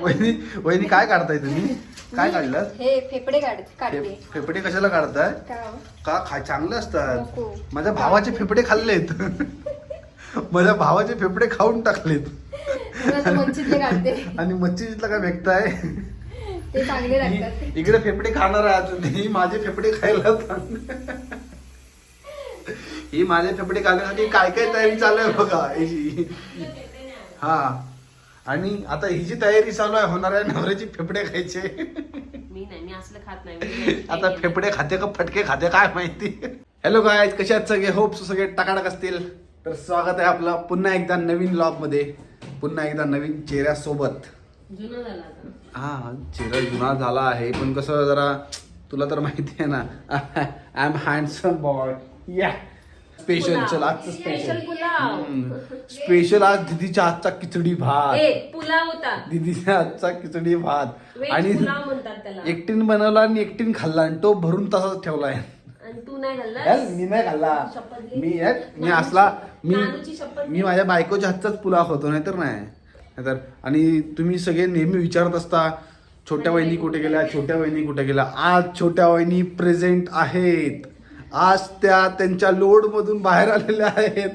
वहिनी वहिनी काय काढताय तुम्ही? काय काढलं? हे फेफडे काढ काढते. फेफडे कशाला काढताय? का? खा चांगले असतात. माझ्या भावाचे फेफडे खाल्लेत. माझ्या भावाचे फेफडे खाऊन टाकलेत. आणि मच्छीला काय लागतात. इकडे फेफडे खाणार आहे अजून. ही माझे फेफडे खायला. ही माझे फेफडे खाण्यासाठी काय काय तयारी चालू आहे बघा. हा. आणि आता ही जी तयारी चालू आहे होणाऱ्या नवऱ्याची फेफडे खायचे. मी नाही मी असलं खात नाही मी आता फेफडे खाते का फटके खाते काय माहिती? हॅलो काय कसे आहेत सगळे? होप सगळे टकाटक असतील. तर स्वागत आहे आपलं पुन्हा एकदा नवीन ब्लॉगमध्ये. पुन्हा एकदा नवीन चेहऱ्यासोबत. जुनं झालं आता. हा चेहरा जुना झाला आहे. पण कसं जरा तुला तर माहिती आहे ना आय एम हँडसम बॉय या स्पेशल. चल आजचं Special स्पेशल पुलाव. स्पेशल आज दिदीच्या हातचा खिचडी भात. पुलाव होता. दिदीच्या हातचा खिचडी भात. Veg आणि पुलाव म्हणतात त्याला. एकटीन बनवला आणि एकटीन खाल्ला आणि तो भरून तसाच ठेवलाय आणि तू नाही यार, खाल्लास मी नाही खाल्ला. शपथ घे. मी यार, मी असला मी नानूची शपथ मी घे. माझ्या बायकोच्या हातचाच पुलाव होतो नाहीतर नाही. नाहीतर आणि तुम्ही सगळे नेहमी विचारत असता छोट्या वहिनी कुठे गेल्या छोट्या वहिनी कुठे गेल्या? आज छोट्या वहिनी प्रेझेंट आहेत. आज त्या त्यांच्या लोड मधून बाहेर आलेल्या आहेत.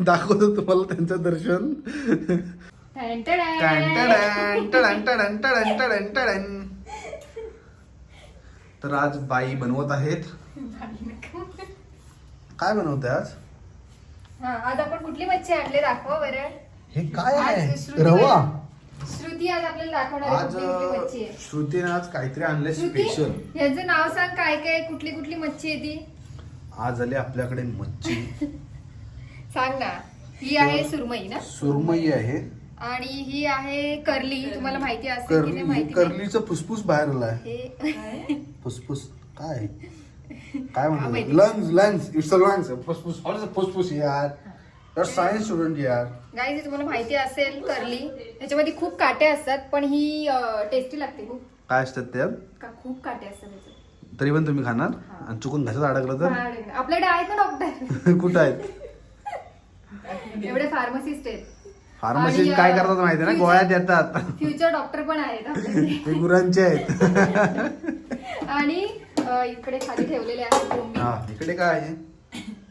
दाखवतो तुम्हाला त्यांचं दर्शन. तर आज बाई बनवत आहेत. काय बनवते आज? हा आज आपण कुठली मच्छी आणले दाखवा बरं. हे काय आहे? रवा. श्रुती आज आपल्याला दाखवणार आज श्रुतीने आज काहीतरी आणले स्पेशल ह्याचं नाव सांग काय काय कुठली कुठली मच्छी आहे ती? आज आली आपल्याकडे मच्छी. सांग ना ही आहे सुरमई ना? सुरमई आहे. आणि ही आहे करली तुम्हाला माहिती असेल की नाही करली माहिती. नाही. करलीचं फुसफुस बाहेर आलाय हे. फुसफुस काय? काय म्हणतात माहिती? Lungs lungs it's a lungs. फुसफुस what is फुसफुस यार? युअर सायन्स स्टुडंट यार. गाईज तुम्हाला माहिती असेल करली. त्याच्यामध्ये खूप काटे असतात पण ही टेस्टी लागते खूप. काय असतात त्यात का खूप काटे असतात त्याच्यात तरी पण तुम्ही खाणार. आणि चुकून घशात अडकलं तर? आपल्याकडे आहेत ना डॉक्टर कुठं आहेत? एवढे फार्मसिस्ट आहेत. फार्मसी आणि, काय करतात माहिती ना? गोळ्या देतात. फ्युचर डॉक्टर पण आहेत आपल्याकडे. ते गुरांचे आहेत. आणि अं, इकडे खाली ठेवलेले आहेत बोंबील. हा इकडे काय आहे?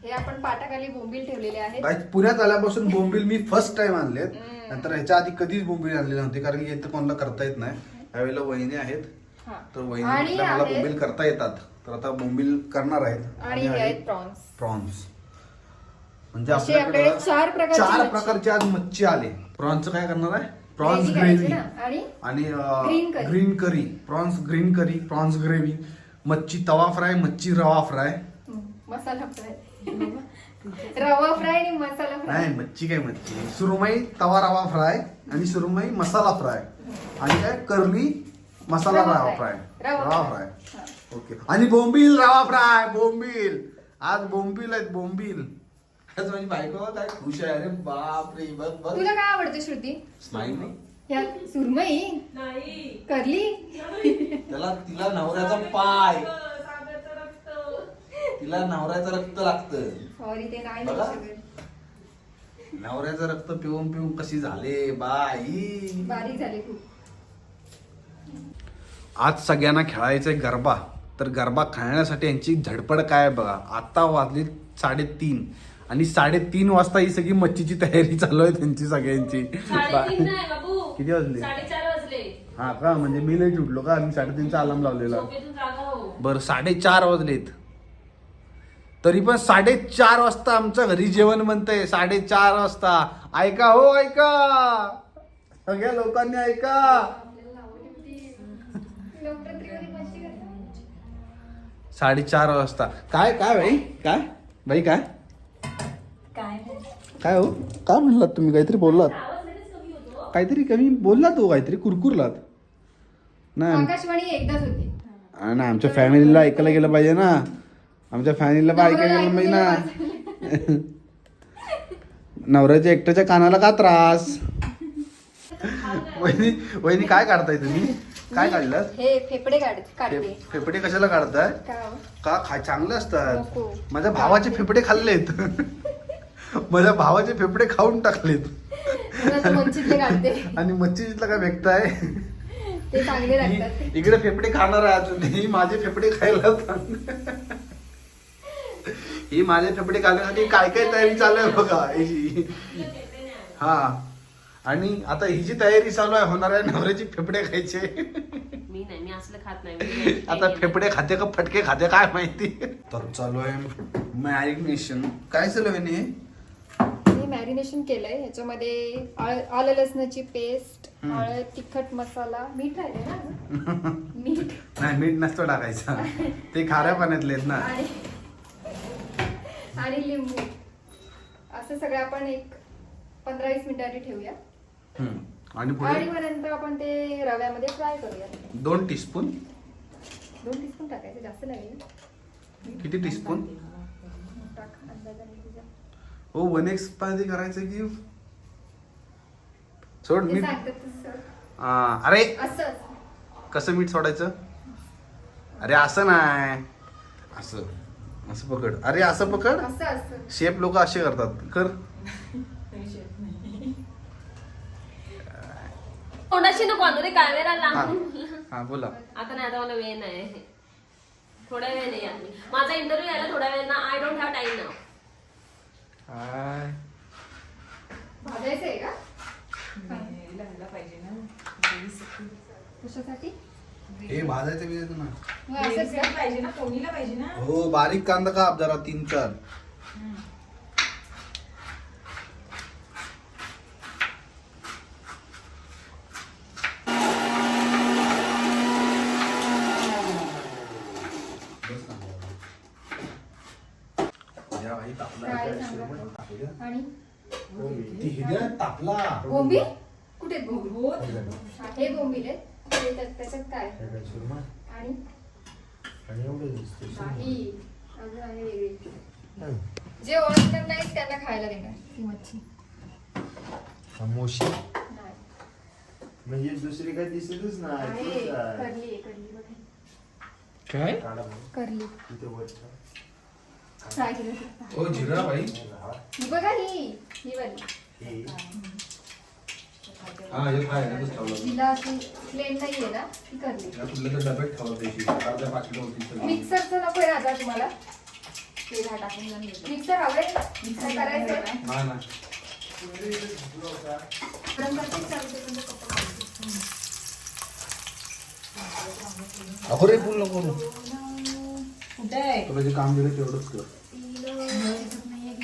हे आपण पाटाखाली बोंबील ठेवलेले आहेत. पुण्यात आल्यापासून बोंबील मी फर्स्ट टाइम आणलेत. नंतर ह्याच्या आधी कधीच बोंबील आणलेले नव्हते कारण की इथं कोणाला करता येत नाही. यावेळेला वहिनी आहेत. तर वहिनी मला बोंबील करता येतात. तर आता बोंबील करणार आहेत. आणि हे आहेत प्रॉन्स. प्रॉन्स. म्हणजे असे आपल्याकडे चार प्रकारची चार मच्छी. प्रकारचे आज मच्छी आले. प्रॉन्सचं काय करणार आहे? प्रॉन्स Gravy करायची ग्रेव्ही. ना. आणि आणि Green curry. Green curry. Prawns green curry prawns gravy. मच्छी तवा फ्राय मच्छी रवा फ्राय. मसाला फ्राय. रवा फ्राय आणि मसाला फ्राय. नाही मच्छी काय मच्छी सुरमई तवा रवा फ्राय आणि सुरमई मसाला फ्राय. आणि काय? करली मसाला रवा रवा फ्राय. रवा रवा फ्राय. ओके. आणि बोंबील रवा फ्राय बोंबील. आज बोंबील आहेत बोंबील. आज माझी बायको काय खुश आहे. अरे बाप रे बघ बघ. तुला काय आवडतं श्रुती? स्माईल नाही? ह्या सुरमई? नाही. करली? त्याला तिला नवऱ्याचा पाय. तिला नवऱ्याचं रक्त लागतं. सॉरी ते नाही बघा. लिहू शकत. नवऱ्याचं रक्त पिऊन पिऊन कशी झाले बाई. बारीक झाले खूप. आज सगळ्यांना खेळायचंय गरबा. तर गरबा खेळण्यासाठी यांची धडपड काय आहे बघा. आता वाजली साडेतीन. आणि साडेतीन वाजता ही सगळी मच्छीची तयारी चालू आहे त्यांची सगळ्यांची. किती वाजले? हा का? म्हणजे मी लई उठलो का? मी साडेतीनचा अलार्म लावलेला. हो. बर साडेचार वाजलेत. तरी पण साडेचार वाजता आमचं घरी जेवण बनतंय. साडेचार वाजता. ऐका हो ऐका. सगळ्या लोकांनी ऐका. साडेचार वाजता. काय काय भाई काय? भाई काय? काय हो? काय म्हणलात तुम्ही? काहीतरी बोललात. काहीतरी कमी बोललात हो काहीतरी कुरकुरलात. नाही आमच्या फॅमिलीला ऐकायला गेलं पाहिजे ना. आमच्या फॅमिलीला पण ऐकायला गेलं पाहिजे ना. नवऱ्याच्या एकट्याच्या कानाला का त्रास? वहिनी वहिनी काय काढताय तुम्ही? काय काढलं? हे फेफडे काढ फेफडे कशाला काढताय? का? हो? का खा चांगले असतात. नको. माझ्या भावाचे फेफडे खाल्लेत. माझ्या भावाचे फेफडे खाऊन टाकलेत. काढते. आणि मच्छीला काय व्यक्त आहे? ते चांगले लागतात. ही- इकडे फेफडे खाणार आहे अजून. ही माझे फेफडे खायला सांग ही माझे फेफडे खाण्यासाठी काय काय तयारी चालू आहे बघा. हिची. हा. आणि आता ही जी तयारी चालू आहे होणार आहे नवऱ्याची फेफडे खायचे. मी नाही मी असलं खात नाही मी आता फेफडे खाते का फटके खाते काय माहिती? तर चालू आहे मॅरिनेशन. काय चालू आहे हे मी मॅरिनेशन केलंय. ह्याच्यामध्ये आळ- आलं लसणाची पेस्ट. हळद तिखट मसाला मीठ राहिले ना अजून? मीठ. नाही मीठ नसतो टाकायचा. ते खाऱ्या पाण्यातले आहेत ना. आणि आणि लिंबू. असं सगळं आपण एक पंधरा वीस मिनिटांनी ठेवूया. हम्म. आणि पुढे? नंतर आपण ते रव्यामध्ये फ्राय करूया. दोन टीस्पून दोन टीस्पून टाकायचे जास्त लागेल किती टीस्पून टाक अंदाजाने तुझ्या. हो वन एक्समध्ये करायचं की सोड ते मीठ सांगतात तसं. आ, अरे! असंच कसं मीठ सोडायचं? अरे असं नाही. असं. असं पकड. अरे असं पकड. असं असं. शेप लोक असे करतात. कर. तोंडाशी नको आणू रे कॅमेरा हा लांबून हा बोला. आता नाही आता मला वेळ नाही. थोडा वेळ नाही माझा इंटरव्ह्यू यायला थोडा वेळ ना I don't have time now hi. भाजायचं आहे का पाहिजे कशासाठी? हे भाजायचं ना मग असंच का? पाहिजे ना फोडणीला पाहिजे ना. हो बारीक कांदा काप जरा तीन चार या बाई, तापला. काय सांगा? आणि ती बोंबी कुठे आहेत हो हा, हे बोंबील आहेत ते त्यात- त्याच्यात काय आणि? नाही अजून आहे वेगळी. जे ओळखणार नाही त्यांना खायला देणार. ती मच्छी. मोशी? नाही. म्हणजे दुसरी काही दिसतच नाही आहे तीच आहे. करली आहे करली बघा. काय? काढा मग. करली इथे वरच्या. फ्राय केलं? शकता हो जिरा बाई. ही बघा ही ही वाली. हे. हा हे ठेवलं. तिला अशी प्लेन आहे ना ती करली या कुठल्या तर डब्यात ठेवलं त्याची अर्ध्या पाकिट होती मिक्सरचं नको आहे आता तुम्हाला. मिक्सर हवंय मिक्सर करायचंय नाही ना गरम करते चालते पण तो कपडा अहो रे पूल नको करू. कुठे आहे? तुला जे काम दिलं तेवढंच कर.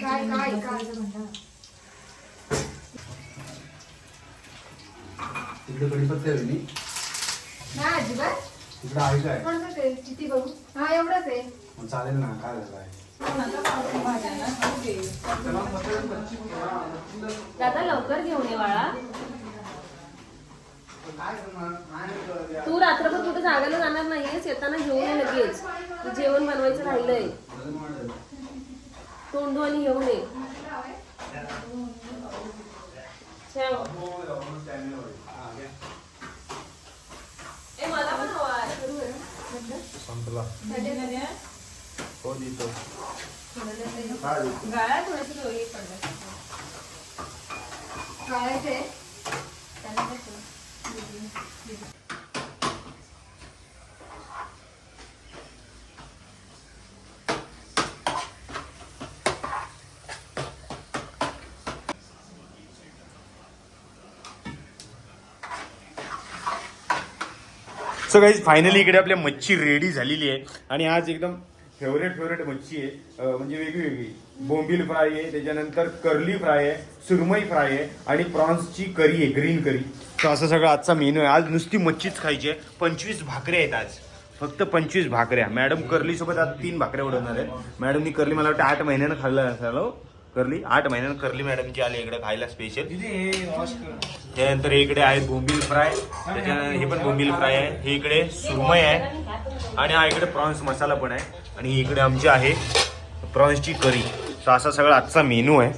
काय काय काय? तिकडे कडीपत्ता आहे नी नाही अजिबात. तिकडे आहे काय? किती बघू? हा एवढंच आहे. मग चालेल ना काय झालं आहे? दादा लवकर घेऊन ये बाळा. तू रात्रभर कुठे जागायला जाणार नाहीयेस? येताना घेऊन ये लगेच. जेवण बनवायचं राहिलंय. तोंडू आणि घेऊन ये. ठेव. ए मला पण हवा आहे. संपला? हो देतो. हा. गाळा पडलं. त्यानंतर सो काही फायनली इकडे आपल्या मच्छी रेडी झालेली आहे. आणि आज एकदम फेवरेट फेवरेट मच्छी आहे. म्हणजे वेगळी बोंबील फ्राय आहे त्याच्यानंतर कर्ली फ्राय आहे सुरमई फ्राय आहे आणि प्रॉन्सची करी आहे ग्रीन करी सो असं सगळं आजचा मेनू आहे. आज नुसती मच्छीच खायची आहे. पंचवीस भाकऱ्या आहेत आज. फक्त पंचवीस भाकऱ्या. मॅडम कर्ली सोबत आज तीन भाकऱ्या उडवणार आहेत. मॅडमनी कर्ली मला वाटतं आठ महिन्यानं खाल्लं असाल हो. कर्ली आठ महिन्यानं कर्ली मॅडमची आली इकडे खायला स्पेशल त्यानंतर हे इकडे आहे बोंबील फ्राय. त्याच्यानंतर हे पण बोंबील फ्राय आहे. हे इकडे सुरमई आहे. आणि हा इकडे प्रॉन्स मसाला पण आहे. आणि इकडे आमची आहे प्रॉन्सची करी सो असा सगळा आजचा मेनू आहे.